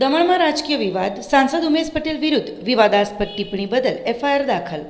દમણમાં રાજકીય વિવાદ, સાંસદ ઉમેશ પટેલ વિરુદ્ધ વિવાદાસ્પદ ટિપ્પણી બદલ એફઆઈઆર દાખલ.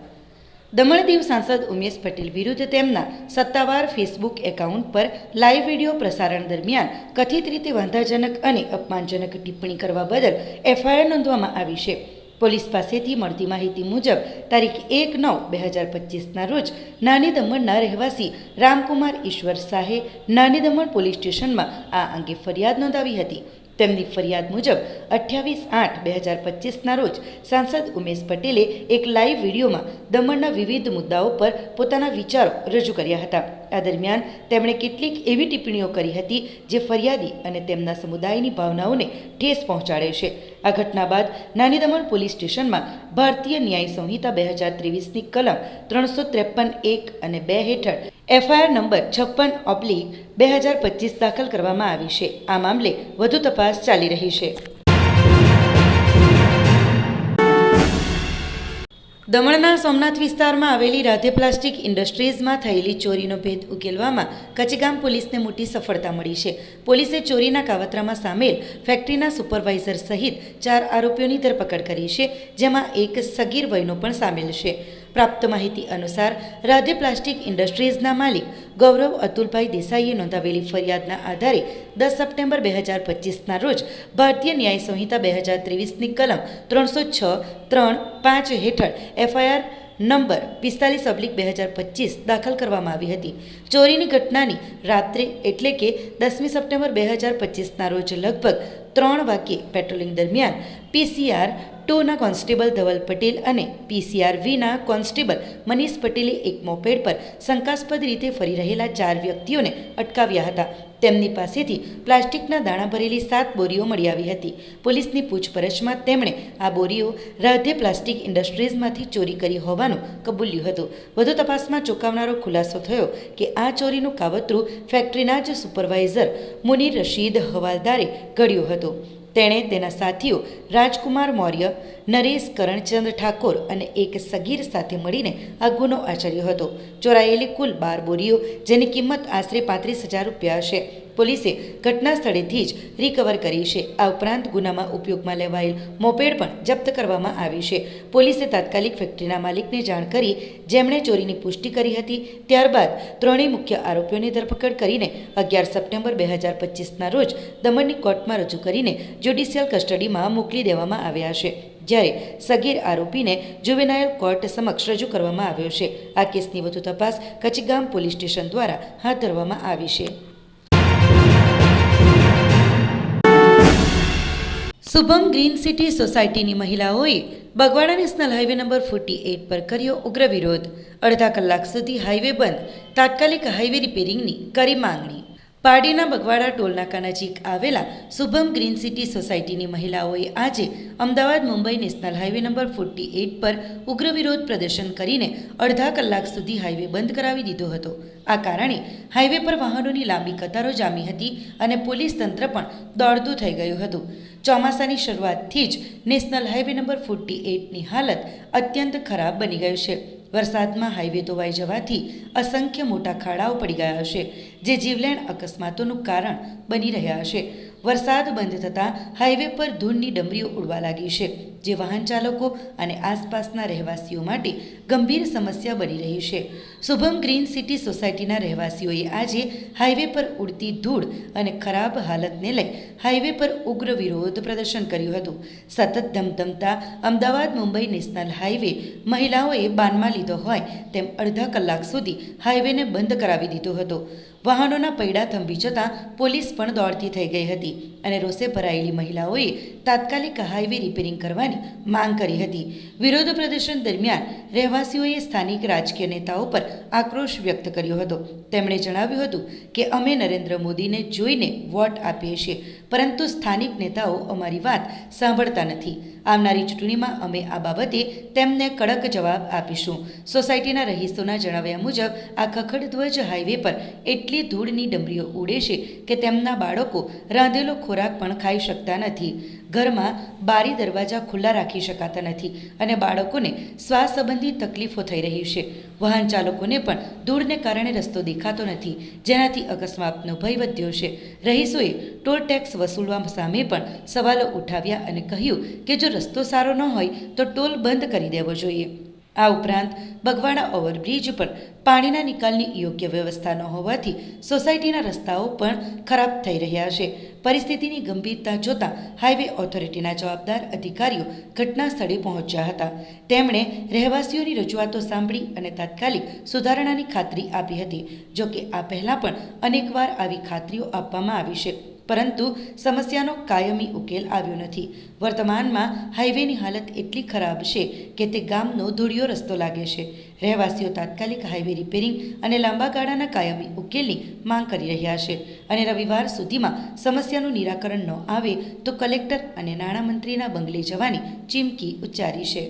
દમણ દીવ સાંસદ ઉમેશ પટેલ વિરુદ્ધ તેમના સત્તાવાર ફેસબુક એકાઉન્ટ પર લાઈવ વિડિયો પ્રસારણ દરમિયાન કથિત રીતે વાંધાજનક અને અપમાનજનક ટિપ્પણી કરવા બદલ એફઆઈઆર નોંધવામાં આવી છે. પોલીસ પાસેથી મળતી માહિતી મુજબ, તારીખ એક નવ બે હજાર પચીસના રોજ નાની દમણના રહેવાસી રામકુમાર ઈશ્વર શાહે નાની દમણ પોલીસ સ્ટેશનમાં આ અંગે ફરિયાદ નોંધાવી હતી. તેમની ફરિયાદ મુજબ અઠ્યાવીસ આઠ બે હજાર પચીસના રોજ સાંસદ ઉમેશ પટેલે એક લાઈવ વિડીયોમાં દમણના વિવિધ મુદ્દાઓ પર પોતાના વિચારો રજૂ કર્યા હતા. આ દરમિયાન તેમણે કેટલીક એવી ટિપ્પણીઓ કરી હતી જે ફરિયાદી અને તેમના સમુદાયની ભાવનાઓને ઠેસ પહોંચાડે છે. આ ઘટના બાદ નાની દમણ પોલીસ સ્ટેશનમાં ભારતીય ન્યાય સંહિતા બે હજાર ત્રેવીસની કલમ ત્રણસો ત્રેપન એક અને બે હેઠળ એફઆઈઆર નંબર છપ્પન ઓબ્લિક બે હજાર પચીસ દાખલ કરવામાં આવી છે. આ મામલે વધુ તપાસ ચાલી રહી છે. દમણના સોમનાથ વિસ્તારમાં આવેલી રાધે પ્લાસ્ટિક ઇન્ડસ્ટ્રીઝમાં થયેલી ચોરીનો ભેદ ઉકેલવામાં કચગામ પોલીસને મોટી સફળતા મળી છે. પોલીસે ચોરીના કાવતરામાં સામેલ ફેક્ટરીના સુપરવાઇઝર સહિત ચાર આરોપીઓની ધરપકડ કરી છે, જેમાં એક સગીર વયનો પણ સામેલ છે. પ્રાપ્ત માહિતી અનુસાર રાધે પ્લાસ્ટિક ઇન્ડસ્ટ્રીઝના માલિક ગૌરવ અતુલભાઈ દેસાઈએ નોંધાવેલી ફરિયાદના આધારે દસ સપ્ટેમ્બર બે હજાર પચીસના રોજ ભારતીય ન્યાય સંહિતા બે હજાર ત્રેવીસની કલમ ત્રણસો છ ત્રણ પાંચ હેઠળ એફઆઈઆર નંબર પિસ્તાલીસ ઓબ્લિક બે હજાર પચીસ દાખલ કરવામાં આવી હતી. ચોરીની ઘટનાની રાત્રે એટલે કે દસમી સપ્ટેમ્બર બે હજાર પચીસના રોજ લગભગ ત્રણ વાગ્યે પેટ્રોલિંગ દરમિયાન પીસીઆર ટુના કોન્સ્ટેબલ ધવલ પટેલ અને પીસીઆર વીના કોન્સ્ટેબલ મનીષ પટેલે એક મોપેડ પર શંકાસ્પદ રીતે ફરી રહેલા ચાર વ્યક્તિઓને અટકાવ્યા હતા. તેમની પાસેથી પ્લાસ્ટિકના દાણા ભરેલી સાત બોરીઓ મળી આવી હતી. પોલીસની પૂછપરછમાં તેમણે આ બોરીઓ રાધે પ્લાસ્ટિક ઇન્ડસ્ટ્રીઝમાંથી ચોરી કરી હોવાનું કબૂલ્યું હતું. વધુ તપાસમાં ચોંકાવનારો ખુલાસો થયો કે આ ચોરીનું કાવતરું ફેક્ટરીના જ સુપરવાઇઝર મુનીર રશીદ હવાલદારે ઘડ્યું હતું. તેણે તેના સાથીઓ રાજકુમાર મૌર્ય, નરેશ કરણચંદ ઠાકોર અને એક સગીર સાથે મળીને આ ગુનો આચર્યો હતો. ચોરાયેલી કુલ બાર બોરીઓ, જેની કિંમત આશરે પાંત્રીસ હજાર રૂપિયા હશે. પોલીસે ઘટના સ્થળેથી જ રિકવર કરી છે. આ ઉપરાંત ગુનામાં ઉપયોગમાં લેવાયેલ મોપેડ પણ જપ્ત કરવામાં આવી છે. પોલીસે તાત્કાલિક ફેક્ટરીના માલિકને જાણ કરી જેમણે ચોરીની પુષ્ટિ કરી હતી, ત્યારબાદ ત્રણેય મુખ્ય આરોપીઓની ધરપકડ કરીને અગિયાર સપ્ટેમ્બર બે હજાર પચીસના રોજ દમણની કોર્ટમાં રજૂ કરીને જ્યુડિશિયલ કસ્ટડીમાં મોકલી દેવામાં આવ્યા છે. જ્યારે સગીર આરોપીને જુવેનાયલ કોર્ટ સમક્ષ રજૂ કરવામાં આવ્યો છે. આ કેસની વધુ તપાસ કચીગામ પોલીસ સ્ટેશન દ્વારા હાથ ધરવામાં આવી છે. શુભમ ગ્રીન સિટી સોસાયટીની મહિલાઓએ Bagwada national highway number forty eight પર કર્યો ઉગ્ર વિરોધ. અડધા કલાક સુધી હાઈવે બંધ. તાત્કાલિક હાઈવે રિપેરિંગની કરી માંગણી. પારડીના બગવાડા ટોલનાકા નજીક આવેલા શુભમ ગ્રીન સિટી સોસાયટીની મહિલાઓએ આજે Ahmedabad Mumbai national highway number forty eight પર ઉગ્ર વિરોધ પ્રદર્શન કરીને અડધા કલાક સુધી હાઈવે બંધ કરાવી દીધો હતો. આ કારણે હાઈવે પર વાહનોની લાંબી કતારો જામી હતી અને પોલીસ તંત્ર પણ દોડતું થઈ ગયું હતું. ચોમાસાની શરૂઆતથી જ નેશનલ હાઈવે નંબર ફોર્ટી એઇટની હાલત અત્યંત ખરાબ બની ગયું છે. વરસાદમાં હાઈવે ધોવાઈ જવાથી અસંખ્ય મોટા ખાડાઓ પડી ગયા હશે, જે જીવલેણ અકસ્માતોનું કારણ બની રહ્યા હશે. વરસાદ બંધ થતાં હાઈવે પર ધૂળની ડમરીઓ ઉડવા લાગી છે, જે વાહન ચાલકો અને આસપાસના રહેવાસીઓ માટે ગંભીર સમસ્યા બની રહી છે. શુભમ ગ્રીન સિટી સોસાયટીના રહેવાસીઓએ આજે હાઈવે પર ઉડતી ધૂળ અને ખરાબ હાલતને લઈ હાઈવે પર ઉગ્ર વિરોધ પ્રદર્શન કર્યું હતું. સતત ધમધમતા અમદાવાદ મુંબઈ નેશનલ હાઈવે મહિલાઓએ બાનમાં લીધો હોય તેમ અડધા કલાક સુધી હાઈવેને બંધ કરાવી દીધો હતો. વાહનોના પૈડા થંભી જતાં પોલીસ પણ દોડતી થઈ ગઈ હતી અને રોષે ભરાયેલી મહિલાઓએ તાત્કાલિક હાઈવે રિપેરિંગ કરવાની માંગ કરી હતી. વિરોધ પ્રદર્શન દરમિયાન રહેવાસીઓએ સ્થાનિક રાજકીય નેતાઓ પર આક્રોશ વ્યક્ત કર્યો હતો. તેમણે જણાવ્યું હતું કે, અમે નરેન્દ્ર મોદીને જોઈને વોટ આપીએ છીએ, પરંતુ સ્થાનિક નેતાઓ અમારી વાત સાંભળતા નથી. આવનારી ચૂંટણીમાં અમે આ બાબતે તેમને કડક જવાબ આપીશું. સોસાયટીના રહીશોના જણાવ્યા મુજબ, આ ખખડધ્વજ હાઈવે પર એટલી ધૂળની ડમરીઓ ઉડે છે કે તેમના બાળકો રાંધેલો ખોરાક પણ ખાઈ શકતા નથી. ઘરમાં બારી દરવાજા ખુલ્લા રાખી શકાતા નથી અને બાળકોને શ્વાસ સંબંધી તકલીફો થઈ રહી છે. વાહન ચાલકોને પણ ધૂળને કારણે રસ્તો દેખાતો નથી, જેનાથી અકસ્માતનો ભય વધ્યો છે. રહીશોએ ટોલ ટેક્સ વસૂલવા સામે પણ સવાલો ઉઠાવ્યા અને કહ્યું કે જો રસ્તો સારો ન હોય તો ટોલ બંધ કરી દેવો જોઈએ. આ ઉપરાંત બગવાડા ઓવરબ્રિજ પર પાણીના નિકાલની યોગ્ય વ્યવસ્થા ન હોવાથી સોસાયટીના રસ્તાઓ પણ ખરાબ થઈ રહ્યા છે. પરિસ્થિતિની ગંભીરતા જોતા હાઈવે ઓથોરિટીના જવાબદાર અધિકારીઓ ઘટના સ્થળે પહોંચ્યા હતા. તેમણે રહેવાસીઓની રજૂઆતો સાંભળી અને તાત્કાલિક સુધારણાની ખાતરી આપી હતી જોકે આ પહેલાં પણ અનેકવાર આવી ખાતરીઓ આપવામાં આવી છે. પરંતુ સમસ્યાનો કાયમી ઉકેલ આવ્યો નથી. વર્તમાનમાં હાઈવેની હાલત એટલી ખરાબ છે કે તે ગામનો ધૂળિયો રસ્તો લાગે છે. રહેવાસીઓ તાત્કાલિક હાઈવે રિપેરિંગ અને લાંબા ગાળાના કાયમી ઉકેલની માંગ કરી રહ્યા છે અને રવિવાર સુધીમાં સમસ્યાનું નિરાકરણ ન આવે તો કલેક્ટર અને નાણામંત્રીના બંગલે જવાની ચીમકી ઉચ્ચારી છે.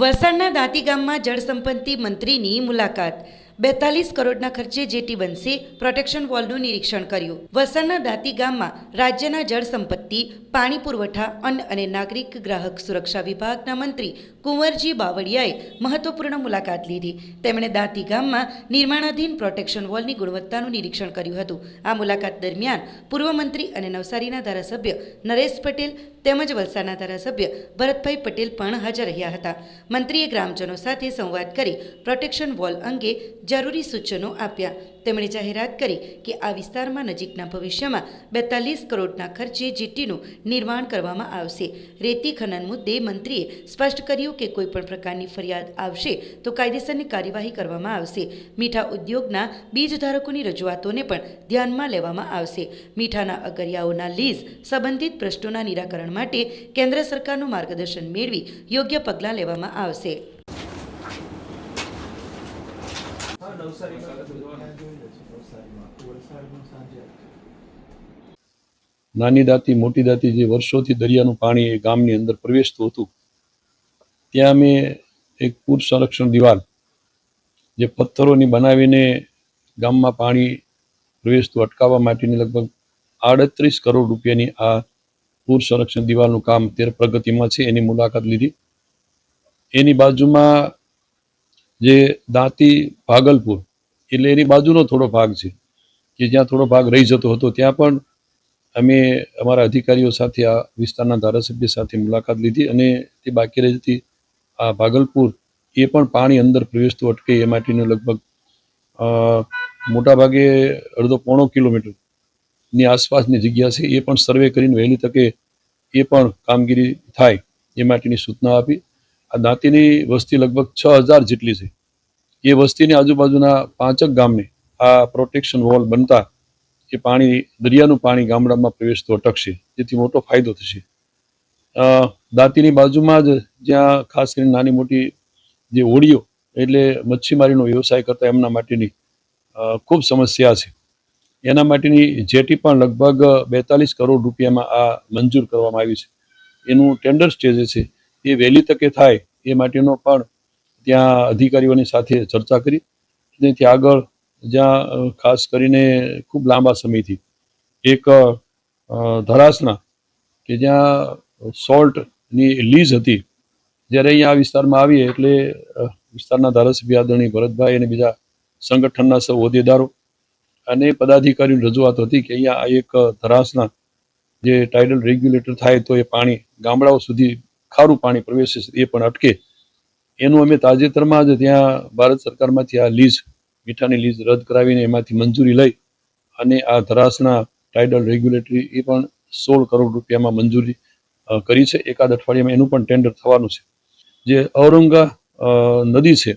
વલસાડના દાંતી ગામમાં જળસંપત્તિ મંત્રીની મુલાકાત. બેતાલીસ કરોડના ખર્ચે જેટી બનશે. પ્રોટેક્શન વોલનું નિરીક્ષણ કર્યું. વલસાડના દાંતી ગામમાં રાજ્યના જળ સંપત્તિ, પાણી પુરવઠા, અન્ન અને નાગરિક ગ્રાહક સુરક્ષા વિભાગના મંત્રી કુંવરજી બાવળિયાએ મહત્વપૂર્ણ મુલાકાત લીધી. તેમણે દાંતી ગામમાં નિર્માણાધીન પ્રોટેક્શન વોલની ગુણવત્તાનું નિરીક્ષણ કર્યું હતું. આ મુલાકાત દરમિયાન પૂર્વ મંત્રી અને નવસારીના ધારાસભ્ય નરેશ પટેલ તેમજ વલસાડના ધારાસભ્ય ભરતભાઈ પટેલ પણ હાજર રહ્યા હતા. મંત્રીએ ગ્રામજનો સાથે સંવાદ કરી પ્રોટેક્શન વોલ અંગે જરૂરી સૂચનો આપ્યા. તેમણે જાહેરાત કરી કે આ વિસ્તારમાં નજીકના ભવિષ્યમાં બેતાલીસ કરોડના ખર્ચે જીટીનું નિર્માણ કરવામાં આવશે. રેતી ખનન મુદ્દે મંત્રીએ સ્પષ્ટ કર્યું કે કોઈપણ પ્રકારની ફરિયાદ આવશે તો કાયદેસરની કાર્યવાહી કરવામાં આવશે. મીઠા ઉદ્યોગના બીજ ધારકોની રજૂઆતોને પણ ધ્યાનમાં લેવામાં આવશે. મીઠાના અગરિયાઓના લીઝ સંબંધિત પ્રશ્નોના નિરાકરણ માટે કેન્દ્ર સરકારનું માર્ગદર્શન મેળવી યોગ્ય પગલાં લેવામાં આવશે. નાની દાતી, મોટી દાતી જે વર્ષોથી દરિયાનું પાણી એ ગામની અંદર પ્રવેશતું હતું, ત્યાં અમે એક પૂર સંરક્ષણ દિવાલ જે પથ્થરોની બનાવીને ગામમાં પાણી પ્રવેશતું અટકાવવા માટેની લગભગ આડત્રીસ કરોડ રૂપિયાની આ પૂર સંરક્ષણ દિવાલનું કામ અત્યારે પ્રગતિમાં છે. એની મુલાકાત લીધી. એની બાજુમાં જે દાંતી ભાગલપુર એટલે એની બાજુનો થોડો ભાગ છે, કે જ્યાં થોડો ભાગ રહી જતો હતો, ત્યાં પણ અમે અમારા અધિકારીઓ સાથે, આ વિસ્તારના ધારાસભ્ય સાથે મુલાકાત લીધી અને તે બાકી રહેતી આ ભાગલપુર, એ પણ પાણી અંદર પ્રવેશતું અટકે એ માટેનું લગભગ મોટાભાગે અડધો પોણો કિલોમીટરની આસપાસની જગ્યા છે, એ પણ સર્વે કરીને વહેલી તકે એ પણ કામગીરી થાય એ માટેની સૂચના આપી. આ દાંતીની વસ્તી લગભગ છ હજાર જેટલી છે. એ વસ્તીની આજુબાજુના પાંચક ગામને આ પ્રોટેક્શન વોલ બનતા એ પાણી, દરિયાનું પાણી ગામડામાં પ્રવેશતું અટકશે, જેથી મોટો ફાયદો થશે. દાંતીની બાજુમાં જ જ્યાં ખાસ કરીને નાની મોટી જે હોડીઓ એટલે મચ્છીમારીનો વ્યવસાય કરતા એમના માટેની ખૂબ સમસ્યા છે. એના માટેની જેટી પણ લગભગ બેતાલીસ કરોડ રૂપિયામાં આ મંજૂર કરવામાં આવી છે. એનું ટેન્ડર સ્ટેજે છે. એ વહેલી તકે થાય એ માટેનો પણ ત્યાં અધિકારીઓની સાથે ચર્ચા કરી તેથી આગળ જ્યાં ખાસ કરીને ખૂબ લાંબા સમયથી એક ધરાસના કે જ્યાં સોલ્ટની લીઝ હતી, જ્યારે અહીંયા આ વિસ્તારમાં આવીએ એટલે વિસ્તારના ધારાસભ્ય આદરણીય ભરતભાઈ અને બીજા સંગઠનના સૌ હોદ્દેદારો અને પદાધિકારીઓની રજૂઆત હતી કે અહીંયા આ એક ધરાસના જે ટાઇડલ રેગ્યુલેટર થાય તો એ પાણી ગામડાઓ સુધી ખારું પાણી પ્રવેશે છે, એ પણ અટકે. એનું અમે તાજેતરમાં જ ત્યાં ભારત સરકારમાંથી આ લીઝ, મીઠાની લીઝ રદ કરાવીને એમાંથી મંજૂરી લઈ અને આ ધરાસના ટાઇડલ રેગ્યુલેટરી એ પણ સોળ કરોડ રૂપિયામાં મંજૂરી કરી છે. એકાદ અઠવાડિયામાં એનું પણ ટેન્ડર થવાનું છે. જે ઔરંગા નદી છે,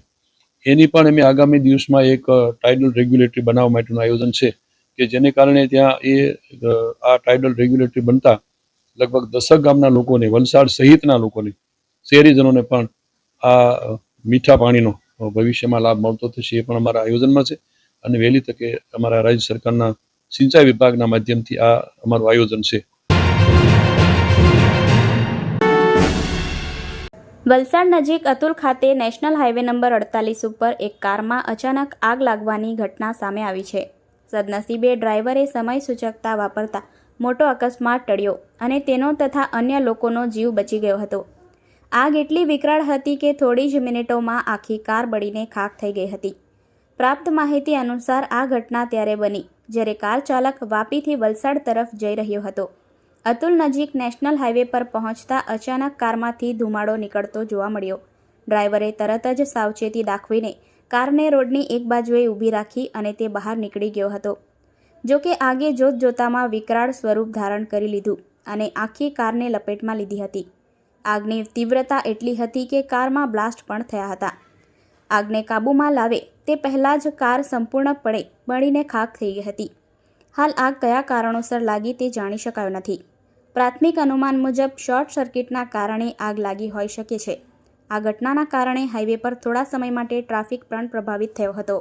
એની પણ અમે આગામી દિવસમાં એક ટાઇડલ રેગ્યુલેટરી બનાવવા માટેનું આયોજન છે કે જેને કારણે ત્યાં એ આ ટાઇડલ રેગ્યુલેટરી બનતા લગભગ દસક ગામના લોકોને, વલસાડ સહિતના લોકોને, શહેરીજનોને પણ આ મીઠા પાણીનો ભવિષ્યમાં લાભ મળતો થશે એ પણ અમારા આયોજનમાં છે. અને વહેલી તકે અમારા રાજ્ય સરકારના સિંચાઈ વિભાગના માધ્યમથી આ અમારું આયોજન છે. વલસાડ નજીક અતુલ ખાતે નેશનલ હાઈવે નંબર અડતાલીસ ઉપર એક કારમાં અચાનક આગ લાગવાની ઘટના સામે આવી છે. સદનસીબે ડ્રાઈવરે સમય સૂચકતા વાપરતા મોટો અકસ્માત ટળ્યો અને તેનો તથા અન્ય લોકોનો જીવ બચી ગયો હતો. આગ એટલી વિકરાળ હતી કે થોડી જ મિનિટોમાં આખી કાર બળીને ખાખ થઈ ગઈ હતી. પ્રાપ્ત માહિતી અનુસાર આ ઘટના ત્યારે બની, જ્યારે કાર ચાલક વાપીથી વલસાડ તરફ જઈ રહ્યો હતો. અતુલ નજીક નેશનલ હાઈવે પર પહોંચતા અચાનક કારમાંથી ધુમાડો નીકળતો જોવા મળ્યો. ડ્રાઈવરે તરત જ સાવચેતી દાખવીને કારને રોડની એક બાજુએ ઊભી રાખી અને તે બહાર નીકળી ગયો હતો. જો કે આગે જોત જોતામાં વિકરાળ સ્વરૂપ ધારણ કરી લીધું અને આખી કારને લપેટમાં લીધી હતી. આગની તીવ્રતા એટલી હતી કે કારમાં બ્લાસ્ટ પણ થયા હતા. આગને કાબૂમાં લાવે તે પહેલાં જ કાર સંપૂર્ણપણે બળીને ખાક થઈ ગઈ હતી. હાલ આગ કયા કારણોસર લાગી તે જાણી શકાયું નથી. પ્રાથમિક અનુમાન મુજબ શોર્ટ સર્કિટના કારણે આગ લાગી હોઈ શકે છે. આ ઘટનાના કારણે હાઈવે પર થોડા સમય માટે ટ્રાફિક પણ પ્રભાવિત થયો હતો.